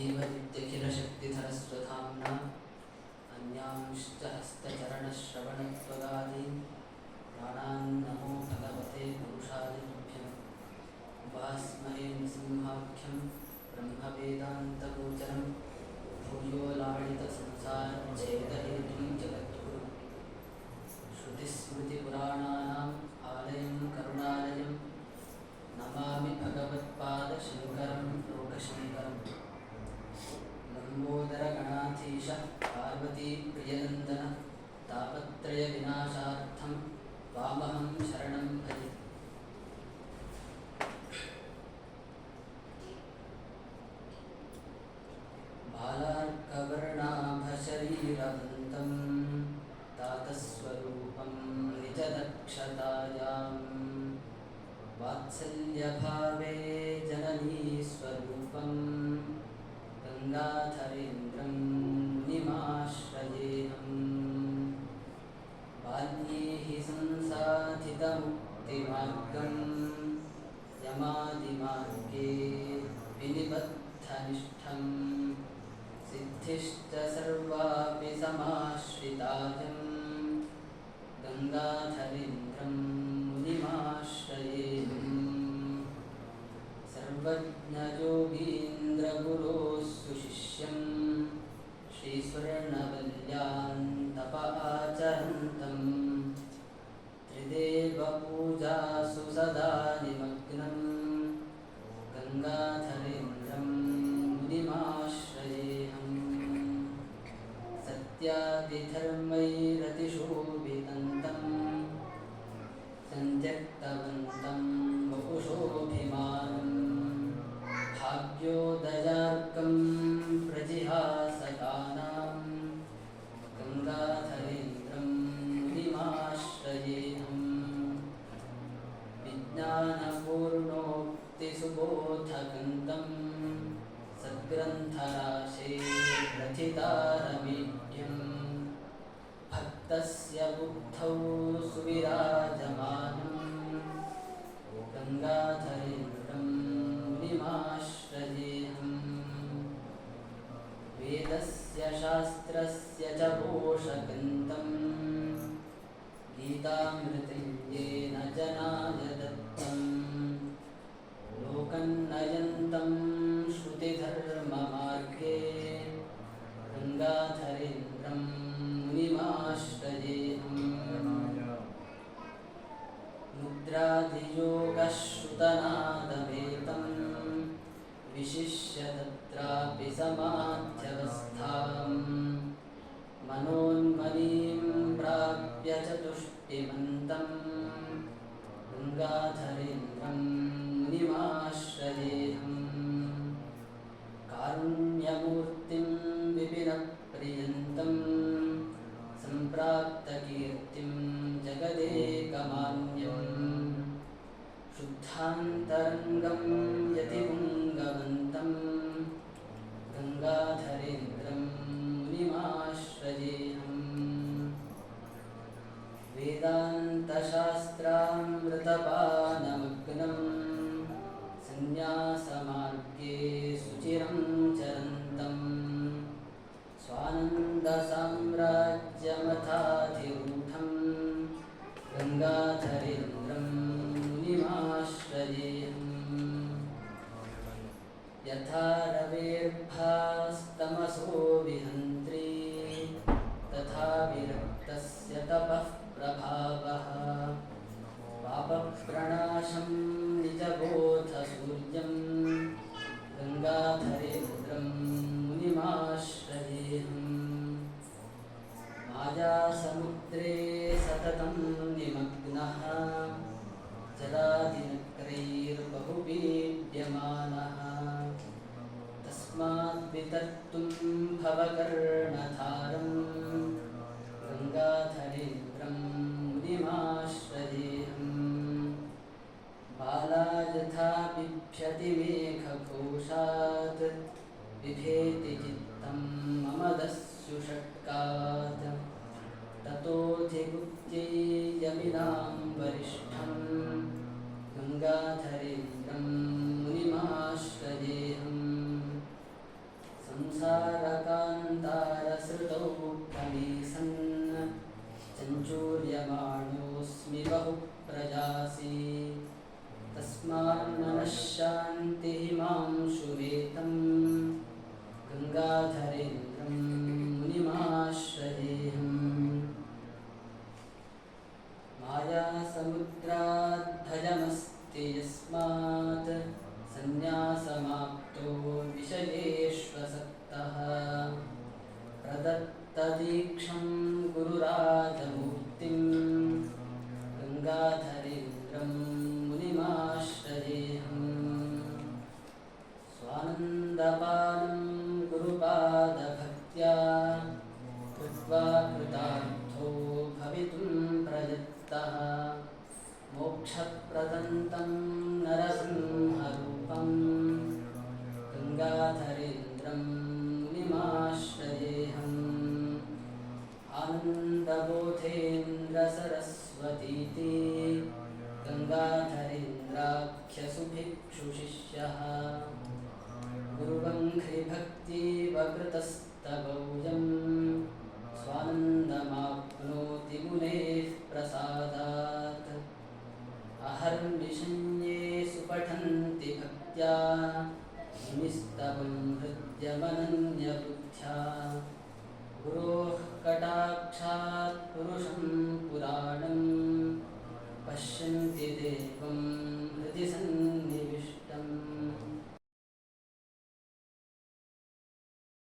जीवविद्यखिलशक्तिधरस्वधाम्ना अन्यांश्चहस्तचरणश्रवणत्वगादीन् प्राणान्नमो भगवते पुरुषादिभ्यम् उपास्मरेन् सिंहाख्यं ब्रह्मवेदान्तगोचरम् लम्बोदरगणाधीश पार्वतीप्रियनन्दन तापत्रयविनाशार्थं वामहं शरणं भजे बालार्कवर्णाभशरीरवन्तं तातस्वरूपं निजदक्षतायां वात्सल्यभावे जननीस्वरूपं गङ्गाधरेन्द्रं बाल्ये हि संसाधितमुक्तिमार्गं यमादिमार्गे विनिबद्धनिष्ठं सिद्धिश्च सर्वापि समाश्रितायं गङ्गाधरेन्द्रं इत्यादिधर्मैरतिशोभितन्तं सन्त्यक्तवन्तं वपुषोऽभिमानम् भाग्योदयार्कं प्रजिहासकानां गङ्गाधरेन्द्रं निमाश्रयेऽहं भक्तस्य बुद्धौ सुविराजमानं। गङ्गाधरेन्द्रं विशिष्य तत्रापि समाध्यवस्थाम् मनोन्मनीं प्राप्य च तुष्टिमन्तं यथा रवेर्भास्तमसो विहन्त्री तथा विरक्तस्य तपः प्रभावः। पापप्रणाशं निजबोधसूर्यं गङ्गाधरेन्द्रं मुनिमाश्रयेऽहम् मायासमुद्रे सततं निमग्नः जलादिनक्रैर्बहुपीड्यमानः तस्मात् वितर्तुं भवकर्णधारं सन्न्यासमाप्तो विषयेष्वसक्तः। प्रदत्तदीक्षं गुरुराजमूर्तिं गङ्गाधरेन्द्रं मुनिमाश्रयेऽहम् स्वानन्दपानं गुरुपादभक्त्या कृत्वा कृतार्थो भवितुं प्रयत्तः। मोक्षप्रदन्तं नरसिंहरूपं गङ्गाधरेन्द्रं मुनिमाश्रयेऽहम् आनन्दबोधेन्द्रसरस्वतीति गङ्गाधरेन्द्राख्यसुभिक्षुशिष्यः। गुरुवङ्घ्रिभक्तिवकृतस्तवौजं स्वानन्दमाप्नोति कटाक्षात् पुरुषं पुराणं पश्यन्ति देवं हृदि सन्